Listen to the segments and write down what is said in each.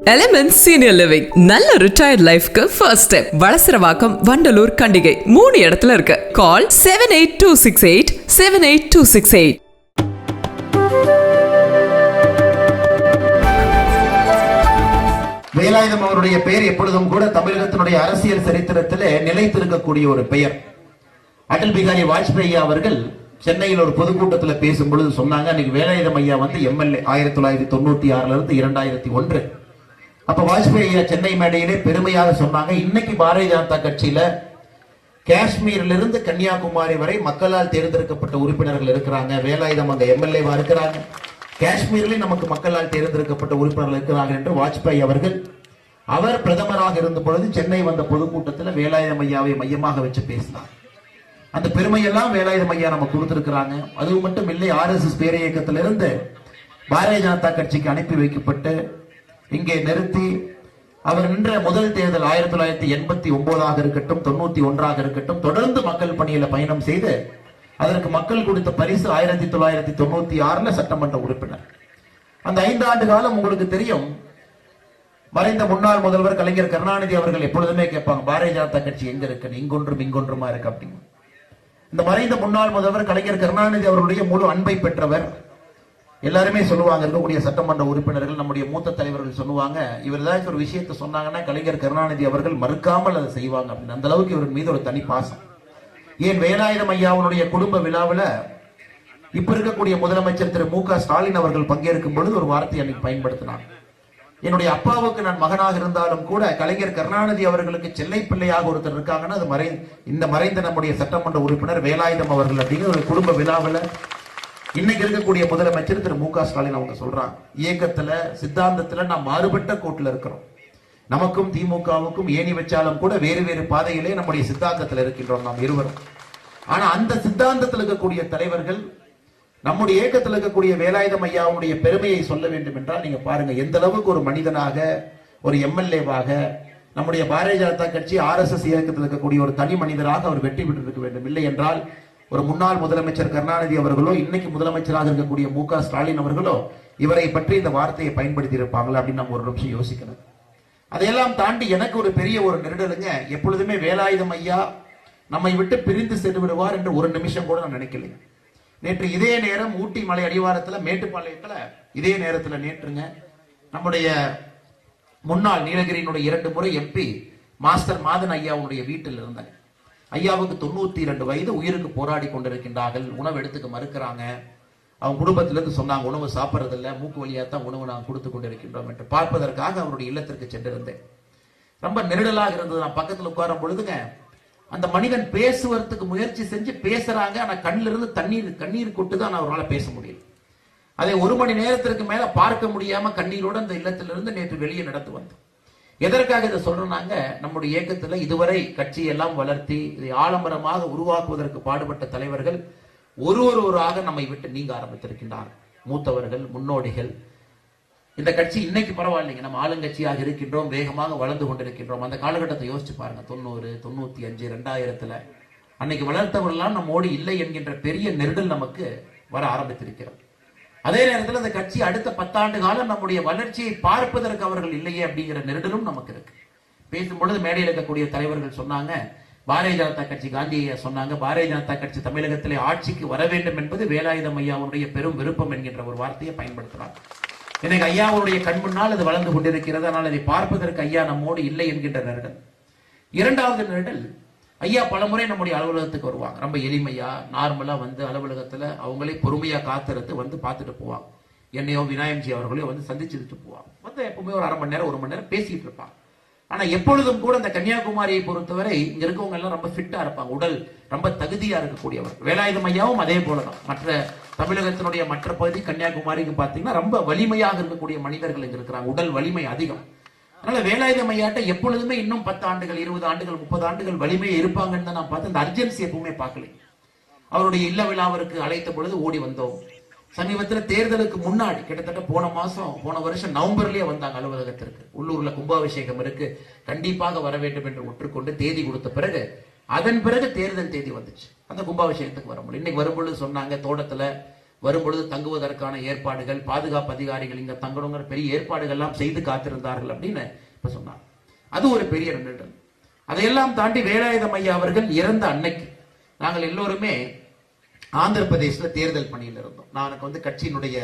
Element senior living நல்ல retired லைஃப்க்கு first step Valasaravakkam Vandalur Kandigai. மூணு இடத்துல இருக்கு. Call seven eight two six eight seven eight two six eight Velayutham அவருடைய பெயர் எப்பொழுதும் கூட தமிழகத்தினுடைய அரசியல் சரித்திரத்தில் நிலைத்திருக்கக்கூடிய ஒரு பெயர். அடல் பிகாரி வாஜ்பாய் அவர்கள் சென்னையில் ஒரு பொதுக்கூட்டத்தில் பேசும் பொழுது சொன்னாங்க அன்னைக்கு வேலாயுதம் ஐயா வந்து எம்எல்ஏ ஆயிரத்தி தொள்ளாயிரத்தி தொண்ணூத்தி ஆறுல இருந்து இரண்டாயிரத்தி ஒன்று. அப்ப வாஜ்பாய் ஐயா சென்னை மேடையிலே பெருமையாக சொன்னாங்க இன்னைக்கு பாரதிய ஜனதா கட்சியில காஷ்மீர்ல இருந்து கன்னியாகுமரி வரை மக்களால் தேர்ந்தெடுக்கப்பட்ட உறுப்பினர்கள் இருக்கிறாங்க. வேலாயுதம் அங்க எம்எல்ஏவா இருக்கிறாங்க. காஷ்மீர்லயும் நமக்கு மக்களால் தேர்ந்தெடுக்கப்பட்ட உறுப்பினர்கள் இருக்கிறார்கள் என்று வாஜ்பாய் அவர்கள் அவர் பிரதமராக இருந்த பொழுது சென்னை வந்த பொதுக்கூட்டத்தில் வேலாயுதம் ஐயாவை மையமாக வச்சு பேசினார். அந்த பெருமையெல்லாம் வேலாயுதம் ஐயா நம்ம கொடுத்திருக்கிறாங்க. அது மட்டும் இல்லை ஆர்எஸ்எஸ் பேர இயக்கத்திலிருந்து பாரதிய ஜனதா கட்சிக்கு அனுப்பி வைக்கப்பட்டு இங்கே நிறுத்தி அவர் நின்ற முதல் தேர்தல் ஆயிரத்தி தொள்ளாயிரத்தி எண்பத்தி ஒன்பதாக இருக்கட்டும் தொண்ணூத்தி ஒன்றாக இருக்கட்டும் தொடர்ந்து மக்கள் பணியில பயணம் செய்து அதற்கு மக்கள் கொடுத்த பரிசு ஆயிரத்தி தொள்ளாயிரத்தி தொண்ணூத்தி ஆறுல சட்டமன்ற உறுப்பினர். அந்த ஐந்து ஆண்டு காலம் உங்களுக்கு தெரியும். மறைந்த முன்னாள் முதல்வர் கலைஞர் கருணாநிதி அவர்கள் எப்பொழுதுமே கேட்பாங்க பாரதிய ஜனதா கட்சி எங்க இருக்கு இங்கொன்றும் இங்கொன்றுமா இருக்கு அப்படின்னு. இந்த மறைந்த முன்னாள் முதல்வர் கலைஞர் கருணாநிதி அவருடைய முழு அன்பை பெற்றவர் எல்லாருமே சொல்லுவாங்க இருக்கக்கூடிய சட்டமன்ற உறுப்பினர்கள் நம்முடைய மூத்த தலைவர்கள் சொல்லுவாங்க இவர் ஏதாச்சும் ஒரு விஷயத்தை சொன்னாங்கன்னா கலைஞர் கருணாநிதி அவர்கள் மறுக்காமல் அதை செய்வாங்க அப்படின்னு. அந்த அளவுக்கு இவர் மீது ஒரு தனி பாசம் ஏன் வேலாயுதம் ஐயாவுடைய குடும்ப விழாவில் இப்ப இருக்கக்கூடிய முதலமைச்சர் திரு மு க ஸ்டாலின் அவர்கள் பங்கேற்கும் பொழுது ஒரு வார்த்தையை அன்னைக்கு பயன்படுத்தினார் என்னுடைய அப்பாவுக்கு நான் மகனாக இருந்தாலும் கூட கலைஞர் கருணாநிதி அவர்களுக்கு செல்லை பிள்ளையாக ஒருத்தர் இருக்காங்கன்னா அது மறை இந்த மறைந்த நம்முடைய சட்டமன்ற உறுப்பினர் வேலாயுதம் அவர்கள் அப்படிங்கிற ஒரு குடும்ப விழாவில் இன்னைக்கு இருக்கக்கூடிய முதலமைச்சர் திரு மு க ஸ்டாலின் அவங்க சொல்றாங்க. இயக்கத்துல சித்தாந்தத்துல நாம் மாறுபட்ட கோட்டில் இருக்கிறோம். நமக்கும் திமுகவுக்கும் ஏணி வச்சாலும் கூட வேறு வேறு பாதையிலே நம்முடைய சித்தாந்தத்தில் இருக்கின்றோம் நாம் இருவரும். ஆனா அந்த சித்தாந்தத்தில் இருக்கக்கூடிய தலைவர்கள் நம்முடைய இயக்கத்தில் இருக்கக்கூடிய வேலாயுதம் ஐயாவுடைய பெருமையை சொல்ல வேண்டும் என்றால் நீங்க பாருங்க எந்த அளவுக்கு ஒரு மனிதனாக ஒரு எம்எல்ஏவாக நம்முடைய பாரதிய ஜனதா கட்சி ஆர்எஸ்எஸ் இயக்கத்தில் இருக்கக்கூடிய ஒரு தனி மனிதராக அவர் வெற்றி பெற்றிருக்க வேண்டும். இல்லை என்றால் ஒரு முன்னாள் முதலமைச்சர் கருணாநிதி அவர்களோ இன்னைக்கு முதலமைச்சராக இருக்கக்கூடிய மு க ஸ்டாலின் அவர்களோ இவரை பற்றி இந்த வார்த்தையை பயன்படுத்தி இருப்பாங்களா அப்படின்னு நம்ம ஒரு நிமிஷம் யோசிக்கணும். அதையெல்லாம் தாண்டி எனக்கு ஒரு பெரிய ஒரு நெருடலுங்க எப்பொழுதுமே வேலாயுதம் ஐயா நம்மை விட்டு பிரிந்து சென்று விடுவார் என்று ஒரு நிமிஷம் கூட நான் நினைக்கலைங்க. நேற்று இதே நேரம் ஊட்டி மலை அடிவாரத்தில் மேட்டுப்பாளையத்தில் இதே நேரத்தில் நேற்றுங்க நம்முடைய முன்னாள் நீலகிரியினுடைய இரண்டு முறை எம்பி மாஸ்டர் மாதன் ஐயாவுடைய வீட்டில் இருந்தாங்க ஐயாவுக்கு தொண்ணூத்தி இரண்டு வயது உயிருக்கு போராடி கொண்டிருக்கின்றார்கள். உணவு எடுத்துக்க மறுக்கிறாங்க. அவங்க குடும்பத்திலிருந்து சொன்னாங்க உணவு சாப்பிட்றதில்ல. மூக்கு வழியாக தான் உணவு நாங்கள் கொடுத்து கொண்டிருக்கின்றோம் என்று பார்ப்பதற்காக அவருடைய இல்லத்திற்கு சென்றிருந்தேன். ரொம்ப நெருடலாக இருந்தது. நான் பக்கத்தில் உட்காரும் பொழுதுங்க அந்த மனிதன் பேசுவதற்கு முயற்சி செஞ்சு பேசுறாங்க. ஆனால் கண்ணில இருந்து தண்ணீர் கண்ணீர் கொட்டு தான் அவரால் பேச முடியல. அதை ஒரு மணி நேரத்திற்கு மேல பார்க்க முடியாம கண்ணீரோடு அந்த இல்லத்திலிருந்து நேற்று வெளியே நடந்து வந்தோம் எதற்காக இதை சொல்றோம்னாங்க நம்முடைய இயக்கத்துல இதுவரை கட்சியெல்லாம் வளர்த்தி இதை ஆலம்பரமாக உருவாக்குவதற்கு பாடுபட்ட தலைவர்கள் ஒரு ஒருவராக நம்மை விட்டு நீங்க ஆரம்பித்திருக்கின்றார். மூத்தவர்கள் முன்னோடிகள். இந்த கட்சி இன்னைக்கு பரவாயில்லைங்க. நம்ம ஆளுங்கட்சியாக இருக்கின்றோம் வேகமாக வளர்ந்து கொண்டிருக்கின்றோம். அந்த காலகட்டத்தை யோசிச்சு பாருங்க. தொண்ணூறு தொண்ணூத்தி அஞ்சு ரெண்டாயிரத்துல அன்னைக்கு வளர்த்தவர்கள்லாம் நம்மோடு இல்லை என்கின்ற பெரிய நெருடல் நமக்கு வர ஆரம்பித்திருக்கிறோம் அதே நேரத்தில் அந்த கட்சி அடுத்த பத்தாண்டு காலம் நம்முடைய வளர்ச்சியை பார்ப்பதற்கு அவர்கள் இல்லையே அப்படிங்கிற நெருடலும் நமக்கு இருக்கு. பேசும்பொழுது மேடையில் இருக்கக்கூடிய தலைவர்கள் சொன்னாங்க பாரதிய ஜனதா கட்சி காந்தியை சொன்னாங்க பாரதிய ஜனதா கட்சி தமிழகத்திலே ஆட்சிக்கு வர வேண்டும் என்பது வேலாயுதம் ஐயாவுடைய பெரும் விருப்பம் என்கின்ற ஒரு வார்த்தையை பயன்படுத்துறாங்க. எனக்கு ஐயாவுடைய கண் முன்னால் அது வளர்ந்து கொண்டிருக்கிறது ஆனால் அதை பார்ப்பதற்கு ஐயா நம்மோடு இல்லை என்கின்ற நெருடல். இரண்டாவது நெருடல் ஐயா பலமுறை நம்முடைய அலுவலகத்துக்கு வருவாங்க. ரொம்ப எளிமையா நார்மலா வந்து அலுவலகத்துல அவங்களே பொறுமையா காத்திருந்து வந்து பார்த்துட்டு போவாங்க. என்னையோ விநாயகம்ஜி அவர்களையோ வந்து சந்திச்சுட்டு போவாங்க. வந்து எப்பவுமே ஒரு அரை மணி நேரம் ஒரு மணி நேரம் பேசிட்டு இருப்பாங்க. ஆனா எப்பொழுதும் கூட இந்த கன்னியாகுமரியை பொறுத்தவரை இங்க இருக்கவங்க எல்லாம் ரொம்ப ஃபிட்டா இருப்பாங்க. உடல் ரொம்ப தகுதியா இருக்கக்கூடியவர் வேலாயுதம் ஐயாவும் அதே போலதான். மற்ற தமிழகத்தினுடைய மற்ற பகுதி கன்னியாகுமரிக்கு பாத்தீங்கன்னா ரொம்ப வலிமையாக இருக்கக்கூடிய மனிதர்கள் இங்க இருக்கிறாங்க. உடல் வலிமை அதிகம். அதனால வேலாயுதம் ஐயாட்ட எப்பொழுதுமே இன்னும் பத்து ஆண்டுகள் இருபது ஆண்டுகள் முப்பது ஆண்டுகள் வலிமையை இருப்பாங்கன்னு தான் நான் பார்த்து அந்த அர்ஜென்சி எப்பவுமே பார்க்கல. அவருடைய இல்ல விழாவிற்கு அழைத்த பொழுது ஓடி வந்தோம். சமீபத்தில் தேர்தலுக்கு முன்னாடி கிட்டத்தட்ட போன மாசம் போன வருஷம் நவம்பர்லயே வந்தாங்க அலுவலகத்திற்கு. உள்ளூர்ல கும்பாபிஷேகம் இருக்கு. கண்டிப்பாக வர வேண்டும் என்று ஒற்றுக்கொண்டு தேதி கொடுத்த பிறகு அதன் பிறகு தேர்தல் தேதி வந்துச்சு. அந்த கும்பாபிஷேகத்துக்கு வர முடியும் இன்னைக்கு வரும்பொழுது சொன்னாங்க தோட்டத்துல வரும்பொழுது தங்குவதற்கான ஏற்பாடுகள் பாதுகாப்பு அதிகாரிகள் இங்க தங்கணுங்கிற பெரிய ஏற்பாடுகள் எல்லாம் செய்து காத்திருந்தார்கள் அப்படின்னு இப்ப சொன்னாங்க. அது ஒரு பெரிய நெருடல் அதையெல்லாம் தாண்டி வேலாயுதம் ஐயா அவர்கள் இறந்த அன்னைக்கு நாங்கள் எல்லோருமே ஆந்திர பிரதேசத்தில் தேர்தல் பணியில் இருந்தோம். நான் எனக்கு வந்து கட்சியினுடைய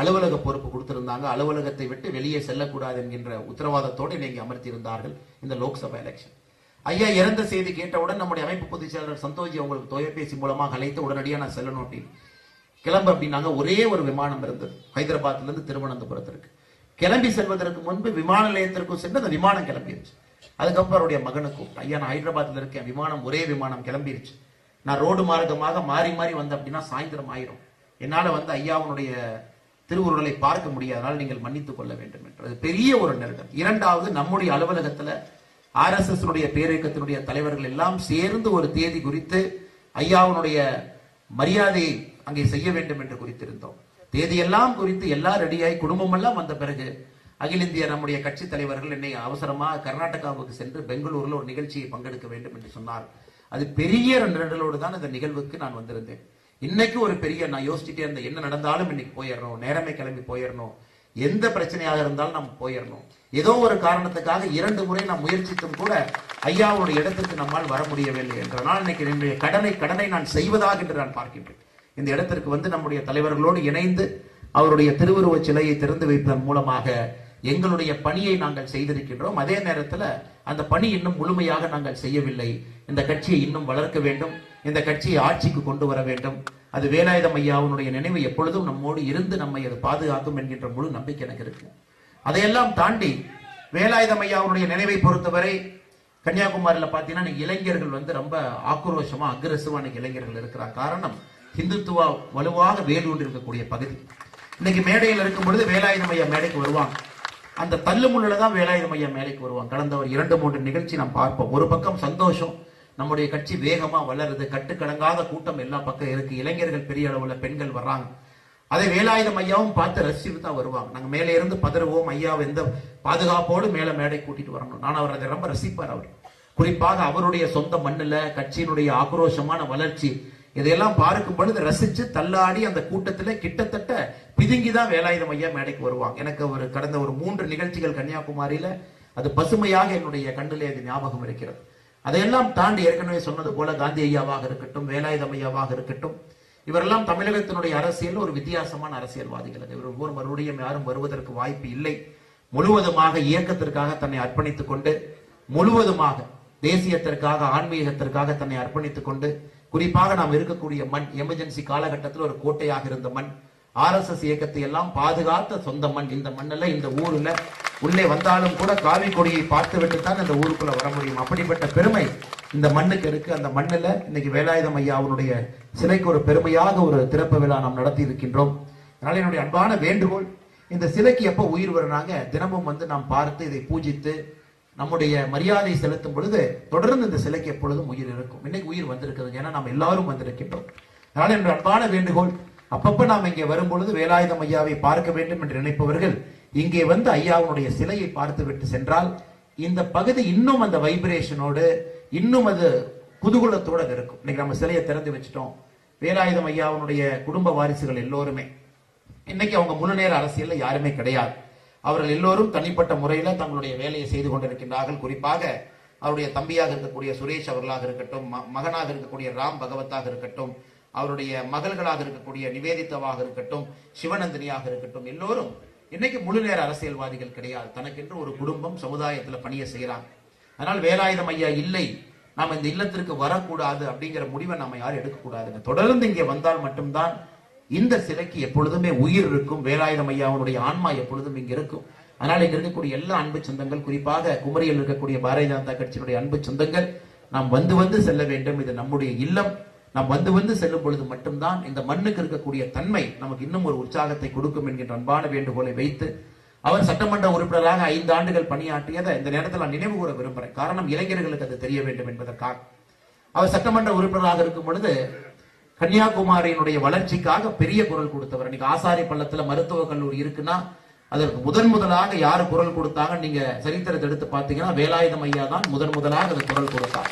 அலுவலக பொறுப்பு கொடுத்திருந்தாங்க. அலுவலகத்தை விட்டு வெளியே செல்லக்கூடாது என்கின்ற உத்தரவாதத்தோடு என்னை இங்கே அமர்த்தி இருந்தார்கள் இந்த லோக்சபா எலெக்ஷன் ஐயா இறந்த செய்தி கேட்டவுடன் நம்முடைய அமைப்பு பொதுச் செயலாளர் சந்தோஷ் அவங்களுக்கு தொலைபேசி மூலமாக அழைத்து உடனடியாக நான் செல்லணும் அப்படின்னு கிளம்பு அப்படின்னாங்க ஒரே ஒரு விமானம் இருந்தது. ஹைதராபாத்ல இருந்து திருவனந்தபுரத்திற்கு. கிளம்பி செல்வதற்கு முன்பு விமான நிலையத்திற்கும் சென்று அந்த விமானம் கிளம்பிருச்சு. அதுக்கப்புறம் அவருடைய மகனுக்கும் ஐயா நான் ஹைதராபாத்ல இருக்கேன் விமானம் ஒரே விமானம் கிளம்பிருச்சு. நான் ரோடு மார்க்கமாக மாறி மாறி வந்தேன் அப்படின்னா சாயந்தரம் ஆயிரும். என்னால வந்து ஐயாவுடைய திருவுருளை பார்க்க முடியாதனால் நீங்கள் மன்னித்துக் கொள்ள வேண்டும் என்று. அது பெரிய ஒரு நெருக்கம். இரண்டாவது நம்முடைய அலுவலகத்துல ஆர்எஸ்எஸ் பேரியக்கத்தினுடைய தலைவர்கள் எல்லாம் சேர்ந்து ஒரு தேதி குறித்து ஐயாவுடைய மரியாதை அங்கே செய்ய வேண்டும் என்று குறித்திருந்தோம். தேதியெல்லாம் குறித்து எல்லாம் ரெடியாகி குடும்பம் எல்லாம் வந்த பிறகு அகில இந்திய நம்முடைய கட்சி தலைவர்கள் என்னை அவசரமாக கர்நாடகாவுக்கு சென்று பெங்களூர்ல ஒரு நிகழ்ச்சியை பங்கெடுக்க வேண்டும் என்று சொன்னார். அது பெரிய ரெண்டலோடு தான் இந்த நிகழ்வுக்கு நான் வந்திருந்தேன். இன்னைக்கு ஒரு பெரிய நான் யோசிச்சுட்டே இருந்தேன் என்ன நடந்தாலும் இன்னைக்கு போயிடணும் நேரமே கிளம்பி போயிடணும். எந்த பிரச்சனையாக இருந்தாலும் நம்ம போயிடணும். ஏதோ ஒரு காரணத்துக்காக இரண்டு முறை நான் முயற்சித்தும் கூட ஐயாவுடைய இடத்துக்கு நம்மால் வர முடியவில்லை என்றனால் இன்னைக்கு என்னுடைய கடனை கடனை நான் செய்வதாக என்று நான் பார்க்கின்றேன். இந்த இடத்திற்கு வந்து நம்முடைய தலைவர்களோடு இணைந்து அவருடைய திருவுருவச் சிலையை திறந்து வைப்பதன் மூலமாக எங்களுடைய பணியை நாங்கள் செய்திருக்கின்றோம். அதே நேரத்தில் அந்த பணி இன்னும் முழுமையாக நாங்கள் செய்யவில்லை. இந்த கட்சியை இன்னும் வளர்க்க வேண்டும். இந்த கட்சியை ஆட்சிக்கு கொண்டு வர வேண்டும். அது வேலாயுதம் ஐயாவுடைய நினைவு எப்பொழுதும் நம்மோடு இருந்து நம்மை அது பாதுகாக்கும் என்கின்ற முழு நம்பிக்கை எனக்கு இருக்கு. அதையெல்லாம் தாண்டி வேலாயுதம் ஐயாவுடைய நினைவை பொறுத்தவரை கன்னியாகுமரியில் பார்த்தீங்கன்னா இளைஞர்கள் வந்து ரொம்ப ஆக்ரோஷமா அக்ரஸிவான இளைஞர்கள் இருக்கிறார். காரணம் ஹிந்துத்துவா வலுவாக வேலூர் இருக்கக்கூடிய பகுதி. இன்னைக்கு மேடையில் இருக்கும் பொழுது வேலாயுதம் ஐயா மேடைக்கு வருவாங்க. அந்த தள்ளுமுள்ளுல தான் வேலாயுதம் ஐயா மேலைக்கு வருவாங்க. கடந்த ஒரு இரண்டு மூன்று நிகழ்ச்சி நாம் பார்ப்போம். ஒரு பக்கம் சந்தோஷம் நம்முடைய கட்சி வேகமா வளருது கட்டுக்கடங்காத கூட்டம் எல்லா பக்கம் இருக்கு இளைஞர்கள் பெரிய அளவுல பெண்கள் வர்றாங்க. அதை வேலாயுதம் ஐயாவும் பார்த்து ரசிச்சுட்டு தான் வருவாங்க. நாங்க மேலே இருந்து பதறுவோம் ஐயாவை எந்த பாதுகாப்போடு மேல மேடை கூட்டிட்டு வரணும். நான் அவர் அதை ரொம்ப ரசிப்பார் அவர். குறிப்பாக அவருடைய சொந்த மண்ணில் கட்சியினுடைய ஆக்ரோஷமான வளர்ச்சி இதையெல்லாம் பார்க்கும் பொழுது ரசிச்சு தள்ளாடி அந்த கூட்டத்துல கிட்டத்தட்ட பிதுங்கிதான் வேலாயுதம் ஐயா மேடைக்கு வருவாங்க. எனக்கு ஒரு கடந்த ஒரு மூன்று நிகழ்ச்சிகள் கன்னியாகுமரியில அது பசுமையாக என்னுடைய கண்ணிலே அது ஞாபகம் இருக்கிறது. அதையெல்லாம் தாண்டி ஏற்கனவே சொன்னது போல காந்தி ஐயாவாக இருக்கட்டும் வேலாயுதம் ஐயாவாக இருக்கட்டும் இவரெல்லாம் தமிழகத்தினுடைய அரசியல் ஒரு வித்தியாசமான அரசியல்வாதிகள். இவர் ஒவ்வொரு மறுபடியும் யாரும் வருவதற்கு வாய்ப்பு இல்லை. முழுவதுமாக இயக்கத்திற்காக தன்னை அர்ப்பணித்துக் கொண்டு முழுவதுமாக தேசியத்திற்காக ஆன்மீகத்திற்காக தன்னை அர்ப்பணித்துக் கொண்டு குறிப்பாக நாம் இருக்கக்கூடிய மண் எமர்ஜென்சி காலகட்டத்தில் ஒரு கோட்டையாக இருந்த மண் ஆர்எஸ்எஸ் இயக்கத்தை எல்லாம் பாதுகாத்த சொந்த மண். இந்த மண்ணில் இந்த ஊர்ல உள்ளே வந்தாலும் கூட காவி கொடியை பார்த்து விட்டு தான் இந்த ஊருக்குள்ள வர முடியும். அப்படிப்பட்ட பெருமை இந்த மண்ணுக்கு இருக்கு. அந்த மண்ணில் இன்னைக்கு வேலாயுதம் ஐயா அவருடைய சிலைக்கு ஒரு பெருமையாக ஒரு திறப்பு விழா நாம் நடத்தி இருக்கின்றோம். அதனால என்னுடைய அன்பான வேண்டுகோள் இந்த சிலைக்கு எப்போ உயிர் வருனாங்க தினமும் வந்து நாம் பார்த்து இதை பூஜித்து நம்முடைய மரியாதை செலுத்தும் பொழுது தொடர்ந்து இந்த சிலைக்கு எப்பொழுதும் உயிர் இருக்கும். இன்னைக்கு உயிர் வந்திருக்குது ஏன்னா நாம் எல்லாரும் வந்திருக்கின்றோம். அதனால என்னுடைய அன்பான வேண்டுகோள் அப்பப்ப நாம் இங்கே வரும் பொழுது வேலாயுதம் ஐயாவை பார்க்க வேண்டும் என்று நினைப்பவர்கள் இங்கே வந்து ஐயாவுடைய சிலையை பார்த்து விட்டு சென்றால் இந்த பகுதி இன்னும் அந்த வைப்ரேஷனோடு இன்னும் அது புதுகுலத்தோடு அது இருக்கும் இன்னைக்கு நம்ம சிலையை திறந்து வச்சுட்டோம். வேலாயுதம் ஐயாவுடைய குடும்ப வாரிசுகள் எல்லோருமே. இன்னைக்கு அவங்க முழு நேர அரசியல்ல யாருமே கிடையாது. அவர்கள் எல்லோரும் தனிப்பட்ட முறையில் தங்களுடைய வேலையை செய்து கொண்டிருக்கின்றார்கள். குறிப்பாக அவருடைய தம்பியாக இருக்கக்கூடிய சுரேஷ் அவர்களாக இருக்கட்டும் ம- மகனாக இருக்கக்கூடிய ராம் பகவத்தாக இருக்கட்டும் அவருடைய மகள்களாக இருக்கக்கூடிய நிவேதிதாவாக இருக்கட்டும் சிவநந்தினியாக இருக்கட்டும் எல்லோரும் இன்னைக்கு முழு நேர அரசியல்வாதிகள் கிடையாது. தனக்கென்று ஒரு குடும்பம் சமுதாயத்தில் பணியை செய்கிறாங்க அதனால் வேலாயுதம் ஐயா இல்லை நாம் இந்த இல்லத்திற்கு வரக்கூடாது அப்படிங்கிற முடிவை நம்ம யாரும் எடுக்கக்கூடாதுங்க. தொடர்ந்து இங்கே வந்தால் மட்டும்தான் இந்த சிலைக்கு எப்பொழுதுமே உயிர் இருக்கும். வேலாயுதம் ஐயாவுடைய ஆன்மா எப்பொழுதும் இங்க இருக்கும். அதனால இங்க இருக்கக்கூடிய எல்லா அன்பு சொந்தங்கள் குறிப்பாக குமரியில் இருக்கக்கூடிய பாரதிய ஜனதா கட்சியினுடைய அன்பு சொந்தங்கள் நாம் வந்து வந்து செல்ல வேண்டும். இது நம்முடைய இல்லம். நாம் வந்து வந்து செல்லும் பொழுது மட்டும்தான் இந்த மண்ணுக்கு இருக்கக்கூடிய தன்மை நமக்கு இன்னும் ஒரு உற்சாகத்தை கொடுக்கும் என்கின்ற அன்பான வேண்டுகோளை வைத்து அவர் சட்டமன்ற உறுப்பினராக ஐந்து ஆண்டுகள் பணியாற்றியதை இந்த நேரத்தில் நான் நினைவு கூற விரும்புகிறேன். காரணம் இளைஞர்களுக்கு அது தெரிய வேண்டும் என்பதற்காக. அவர் சட்டமன்ற உறுப்பினராக இருக்கும் பொழுது கன்னியாகுமரியினுடைய வளர்ச்சிக்காக பெரிய குரல் கொடுத்தவர். இன்னைக்கு ஆசாரி பள்ளத்துல மருத்துவக் கல்லூரி இருக்குன்னா அதற்கு முதன் முதலாக யார் குரல் கொடுத்தாங்க நீங்க சரித்திரத்தை எடுத்து பார்த்தீங்கன்னா வேலாயுதம் ஐயா தான் முதன் முதலாக அது குரல் கொடுத்தார்.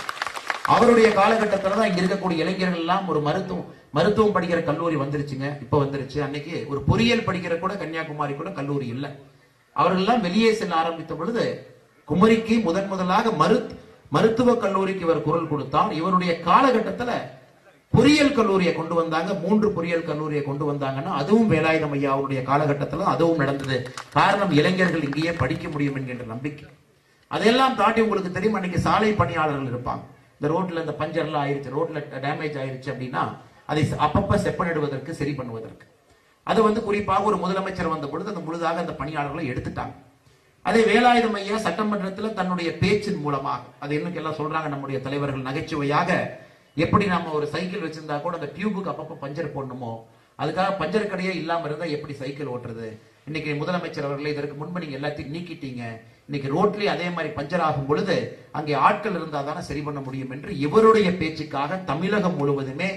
அவருடைய காலகட்டத்துலதான் இங்க இருக்கக்கூடிய இளைஞர்கள் எல்லாம் ஒரு மருத்துவம் மருத்துவம் படிக்கிற கல்லூரி வந்துருச்சுங்க. இப்ப வந்துருச்சு. அன்னைக்கு ஒரு பொறியியல் படிக்கிற கூட கன்னியாகுமரி கூட கல்லூரி இல்ல. அவர்கள் எல்லாம் வெளியே செல்ல ஆரம்பித்த பொழுது குமரிக்கு முதன் முதலாக மருத் மருத்துவ கல்லூரிக்கு இவர் குரல் கொடுத்தார். இவருடைய காலகட்டத்துல பொறியியல் கல்லூரியை கொண்டு வந்தாங்க. மூன்று பொறியியல் கல்லூரியை கொண்டு வந்தாங்கன்னா அதுவும் வேலாயுதம் ஐயா அவருடைய காலகட்டத்தில் அதுவும் நடந்தது. காரணம் இளைஞர்கள் இங்கேயே படிக்க முடியும் என்கின்ற நம்பிக்கை. அதெல்லாம் தாண்டி உங்களுக்கு தெரியும் அன்னைக்கு சாலை பணியாளர்கள் இருப்பாங்க. இந்த ரோட்ல இந்த பஞ்சர்லாம் ஆயிருச்சு ரோட்ல டேமேஜ் ஆயிருச்சு அப்படின்னா அதை அப்பப்ப செப்பனிடுவதற்கு சரி பண்ணுவதற்கு. அது வந்து குறிப்பாக ஒரு முதலமைச்சர் வந்த பொழுது அந்த முழுதாக அந்த பணியாளர்களை எடுத்துட்டாங்க. அதே வேலாயுதம் ஐயா சட்டமன்றத்தில் தன்னுடைய பேச்சின் மூலமாக அது இன்னும் எல்லாம் சொல்றாங்க நம்முடைய தலைவர்கள் நகைச்சுவையாக எப்படி நம்ம ஒரு சைக்கிள் வச்சிருந்தா கூட அந்த டியூபுக்கு அப்பப்போ பஞ்சர் போடணுமோ? அதுக்காக பஞ்சர் கடையே இல்லாமல் இருந்தால் எப்படி சைக்கிள் ஓட்டுறது? இன்னைக்கு முதலமைச்சர் அவர்கள் இதற்கு முன்பு நீங்க எல்லாத்தையும் நீக்கிட்டீங்க. இன்னைக்கு ரோட்லயே அதே மாதிரி பஞ்சர் ஆகும் பொழுது அங்கே ஆட்கள் இருந்தால் தானே சரி பண்ண முடியும் என்று இவருடைய பேச்சுக்காக தமிழகம் முழுவதுமே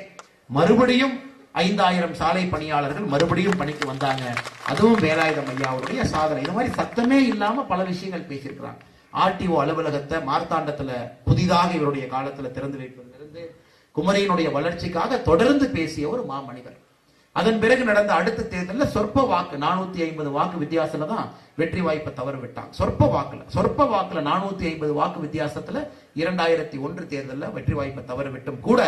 மறுபடியும் ஐந்தாயிரம் சாலை பணியாளர்கள் மறுபடியும் பணிக்கு வந்தாங்க. அதுவும் வேலாயுதம் ஐயாவுடைய சாதனை. இந்த மாதிரி சத்தமே இல்லாம பல விஷயங்கள் பேசியிருக்கிறாங்க. ஆர்டிஓ அலுவலகத்தை மார்த்தாண்டத்துல புதிதாக இவருடைய காலத்துல திறந்து வைப்பது. குமரியினுடைய வளர்ச்சிக்காக தொடர்ந்து பேசிய ஒரு மாமனிதர். அதன் பிறகு நடந்த அடுத்த தேர்தலில் சொற்ப வாக்கு நானூத்தி ஐம்பது வாக்கு வித்தியாசத்துல தான் வெற்றி வாய்ப்பை தவறு விட்டான் சொற்ப வாக்குல சொற்ப வாக்குல நானூத்தி ஐம்பது வாக்கு வித்தியாசத்துல இரண்டாயிரத்தி ஒன்று தேர்தலில் வெற்றி வாய்ப்பை தவறு விட்டும் கூட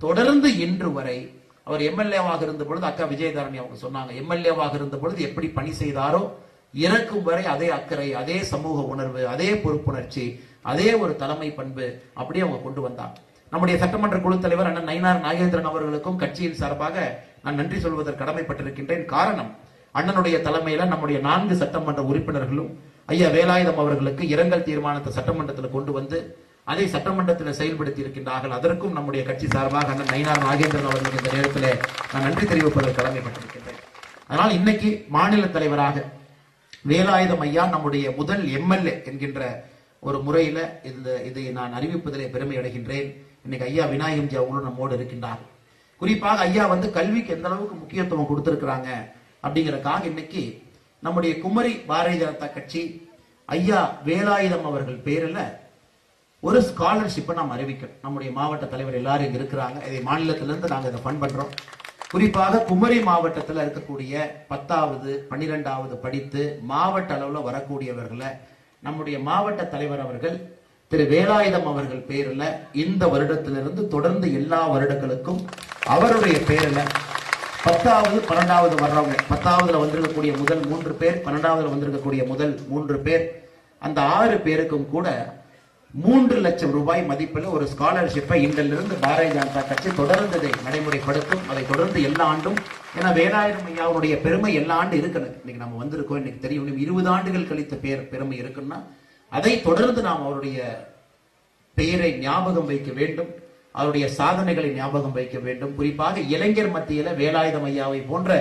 தொடர்ந்து இன்று வரை அவர் எம்எல்ஏவாக இருந்த பொழுது அக்கா விஜயதாரணி அவங்க சொன்னாங்க எம்எல்ஏவாக இருந்த பொழுது எப்படி பணி செய்தாரோ இறக்கும் வரை அதே அக்கறை அதே சமூக உணர்வு அதே பொறுப்புணர்ச்சி அதே ஒரு தலைமை பண்பு அப்படியே அவங்க கொண்டு வந்தாங்க. நம்முடைய சட்டமன்ற குழு தலைவர் அண்ணன் நயினார் நாகேந்திரன் அவர்களுக்கும் கட்சியின் சார்பாக நான் நன்றி சொல்வதற்கு கடமைப்பட்டிருக்கின்றேன். காரணம் அண்ணனுடைய தலைமையில நம்முடைய நான்கு சட்டமன்ற உறுப்பினர்களும் ஐயா வேலாயுதம் அவர்களுக்கு இரங்கல் தீர்மானத்தை சட்டமன்றத்தில் கொண்டு வந்து அதை சட்டமன்றத்தில் செயல்படுத்தி இருக்கின்றார்கள் அதற்கும் நம்முடைய கட்சி சார்பாக அண்ணன் நயினார் நாகேந்திரன் அவர்களுக்கு இந்த நேரத்தில் நான் நன்றி தெரிவிப்பதற்கு கடமைப்பட்டிருக்கின்றேன். அதனால் இன்னைக்கு மாநில தலைவராக வேலாயுதம் ஐயா நம்முடைய முதல் எம்எல்ஏ என்கின்ற ஒரு முறையில இந்த இதை நான் அறிவிப்பதிலே பெருமை அடைகின்றேன். இன்னைக்கு ஐயா விநாயகம் ஜி அவங்களும் நம்மோடு இருக்கின்றார் குறிப்பாக ஐயா வந்து கல்விக்கு எந்த அளவுக்கு முக்கியத்துவம் கொடுத்துருக்குறாங்க அப்படிங்கிறக்காக இன்னைக்கு நம்முடைய குமரி பாரதிய ஜனதா கட்சி ஐயா வேலாயுதம் அவர்கள் பேரில் ஒரு ஸ்காலர்ஷிப்பை நாம் அறிவிக்கணும். நம்முடைய மாவட்ட தலைவர் எல்லாரும் இங்கே இருக்கிறாங்க. இதை மாநிலத்திலேருந்து நாங்கள் இதை ஃபண்ட் பண்ணுறோம் குறிப்பாக குமரி மாவட்டத்தில் இருக்கக்கூடிய பத்தாவது பன்னிரெண்டாவது படித்து மாவட்ட அளவில் வரக்கூடியவர்களை நம்முடைய மாவட்ட தலைவர் அவர்கள் திரு வேலாயுதம் அவர்கள் பேரில் இந்த வருடத்திலிருந்து தொடர்ந்து எல்லா வருடங்களுக்கும் அவருடைய பேரில் பத்தாவது பன்னெண்டாவது வர்றவங்க பத்தாவதுல வந்திருக்கக்கூடிய முதல் மூன்று பேர் பன்னெண்டாவதுல வந்திருக்கக்கூடிய முதல் மூன்று பேர் அந்த ஆறு பேருக்கும் கூட மூன்று லட்சம் ரூபாய் மதிப்பில் ஒரு ஸ்காலர்ஷிப்பை இன்றிலிருந்து பாரதிய ஜனதா கட்சி தொடர்ந்து இதை நடைமுறைப்படுத்தும். அதை தொடர்ந்து எல்லா ஆண்டும் ஏன்னா வேலாயுதம் ஐயாவுடைய பெருமை எல்லா ஆண்டு இருக்கணும். இன்னைக்கு நம்ம வந்திருக்கோம் இன்னைக்கு தெரியும். இருபது ஆண்டுகள் கழித்த பேர் பெருமை இருக்குன்னா அதை தொடர்ந்து நாம் அவருடைய பெயரை ஞாபகம் வைக்க வேண்டும். அவருடைய சாதனைகளை ஞாபகம் வைக்க வேண்டும். குறிப்பாக இளைஞர் மத்தியில வேலாயுதம் ஐயாவை போன்ற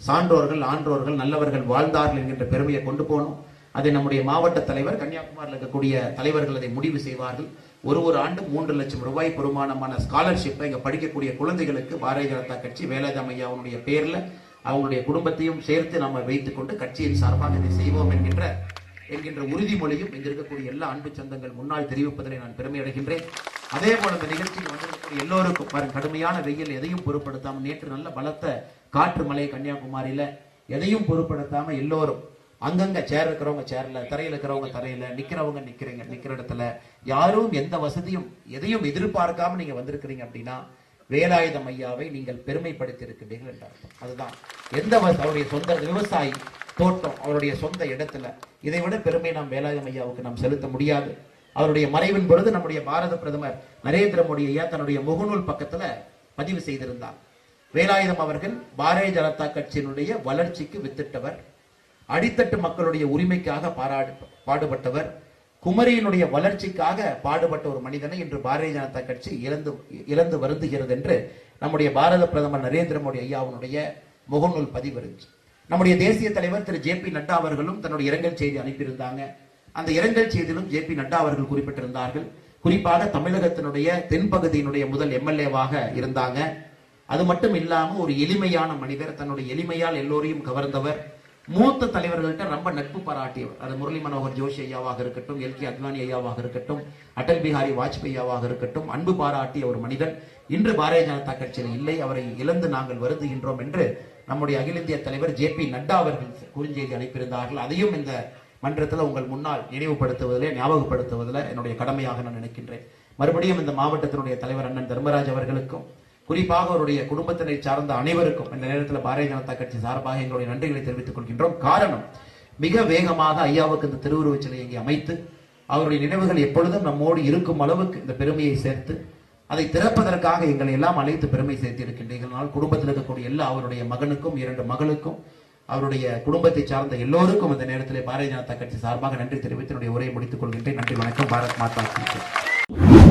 சான்றோர்கள் ஆன்றோர்கள் நல்லவர்கள் வாழ்ந்தார்கள் என்கின்ற பெருமையை கொண்டு போகணும். அதை நம்முடைய மாவட்ட தலைவர் கன்னியாகுமரியில் இருக்கக்கூடிய தலைவர்கள் அதை முடிவு செய்வார்கள். ஒரு ஒரு ஆண்டு மூன்று லட்சம் ரூபாய் பெருமானமான ஸ்காலர்ஷிப்பை இங்கே படிக்கக்கூடிய குழந்தைகளுக்கு பாரதிய ஜனதா கட்சி வேலாயுதம் ஐயாவுடைய பேரில் அவங்களுடைய குடும்பத்தையும் சேர்த்து நம்ம வைத்துக்கொண்டு கட்சியின் சார்பாக இதை செய்வோம் என்கின்ற என்கின்ற உறுதிமொழியும் இங்க இருக்கக்கூடிய எல்லா அன்பு சொந்தங்கள் முன்னால் தெரிவிப்பதிலே நான் பெருமை அடைகின்றேன். அதே போல இந்த நிகழ்ச்சிக்கு வந்திருக்கக்கூடிய எல்லோருக்கும் பாருங்க கடுமையான வெயில் எதையும் பொருட்படுத்தாம நேற்று நல்ல பலத்த காற்று மலை கன்னியாகுமரியில எதையும் பொருட்படுத்தாம எல்லோரும் அங்கங்க சேர் இருக்கிறவங்க சேர்ல தரையில இருக்கிறவங்க தரையில நிக்கிறவங்க நிக்கிறீங்க நிக்கிற இடத்துல யாரும் எந்த வசதியும் எதையும் எதிர்பார்க்காம நீங்க வந்திருக்கிறீங்க அப்படின்னா வேலாயுதம் ஐயாவை நீங்கள் பெருமைப்படுத்தி இருக்கின்றீர்கள் என்ற அர்த்தம் அதுதான். எந்த அவருடைய சொந்த விவசாயி தோட்டம் அவருடைய சொந்த இடத்துல. இதை விட பெருமை நாம் வேலாயுதம் ஐயாவுக்கு நாம் செலுத்த முடியாது. அவருடைய மறைவின் பொழுது நம்முடைய பாரத பிரதமர் நரேந்திர மோடி ஐயா தன்னுடைய முகநூல் பக்கத்துல பதிவு செய்திருந்தார். வேலாயுதம் அவர்கள் பாரதிய ஜனதா கட்சியினுடைய வளர்ச்சிக்கு வித்திட்டவர். அடித்தட்டு மக்களுடைய உரிமைக்காக பாராடு பாடுபட்டவர். குமரியினுடைய வளர்ச்சிக்காக பாடுபட்ட ஒரு மனிதனை இன்று பாரதிய ஜனதா கட்சி இழந்து இழந்து வருந்துகிறது என்று நம்முடைய பாரத பிரதமர் நரேந்திர மோடி ஐயாவுடைய முகநூல் பதிவு இருந்துச்சு. நம்முடைய தேசிய தலைவர் திரு ஜே பி நட்டா அவர்களும் தன்னுடைய இரங்கல் செய்தி அனுப்பியிருந்தாங்க. அந்த இரங்கல் செய்தியிலும் ஜே பி நட்டா அவர்கள் குறிப்பிட்டிருந்தார்கள். குறிப்பாக தமிழகத்தினுடைய தென்பகுதியினுடைய முதல் எம்எல்ஏவாக இருந்தாங்க. அது மட்டும் இல்லாம ஒரு எளிமையான மனிதர் தன்னுடைய எளிமையால் எல்லோரையும் கவர்ந்தவர். மூத்த தலைவர்கள்ட்ட ரொம்ப நட்பு பாராட்டியவர். அது முரளி மனோகர் ஜோஷி ஐயாவாக இருக்கட்டும் எல் கே அத்வானி ஐயாவாக இருக்கட்டும் அடல் பிஹாரி வாஜ்பாய் ஐயாவாக இருக்கட்டும் அன்பு பாராட்டிய ஒரு மனிதன். இன்று பாரதிய ஜனதா கட்சியில் இல்லை. அவரை இழந்து நாங்கள் வருந்துகின்றோம் என்று நம்முடைய அகில இந்திய தலைவர் ஜே பி நட்டா அவர்கள் குறுஞ்செய்தி அனுப்பியிருந்தார்கள். அதையும் இந்த மன்றத்தில் உங்கள் முன்னால் நினைவுபடுத்துவதில் ஞாபகப்படுத்துவதில் என்னுடைய கடமையாக நான் நினைக்கின்றேன். மறுபடியும் இந்த மாவட்டத்தினுடைய தலைவர் அண்ணன் தர்மராஜ் அவர்களுக்கும் குறிப்பாக அவருடைய குடும்பத்தினை சார்ந்த அனைவருக்கும் இந்த நேரத்தில் பாரதிய ஜனதா கட்சி சார்பாக எங்களுடைய நன்றிகளை தெரிவித்துக் கொள்கின்றோம். காரணம் மிக வேகமாக ஐயாவுக்கு இந்த திருவுருவச் சிலையை அமைத்து அவருடைய நினைவுகள் எப்பொழுதும் நம்மோடு இருக்கும் அளவுக்கு இந்த பெருமையை சேர்த்து அதை திறப்பதற்காக எங்களை எல்லாம் அழைத்து பெருமை சேர்த்திருக்கின்றீர்கள் குடும்பத்தில் இருக்கக்கூடிய எல்லா அவருடைய மகனுக்கும் இரண்டு மகளுக்கும் அவருடைய குடும்பத்தை சார்ந்த எல்லோருக்கும் இந்த நேரத்தில் பாரதிய ஜனதா கட்சி சார்பாக நன்றி தெரிவித்து என்னுடைய உரையை முடித்துக் கொள்கின்றேன். நன்றி வணக்கம். பாரத் மாதா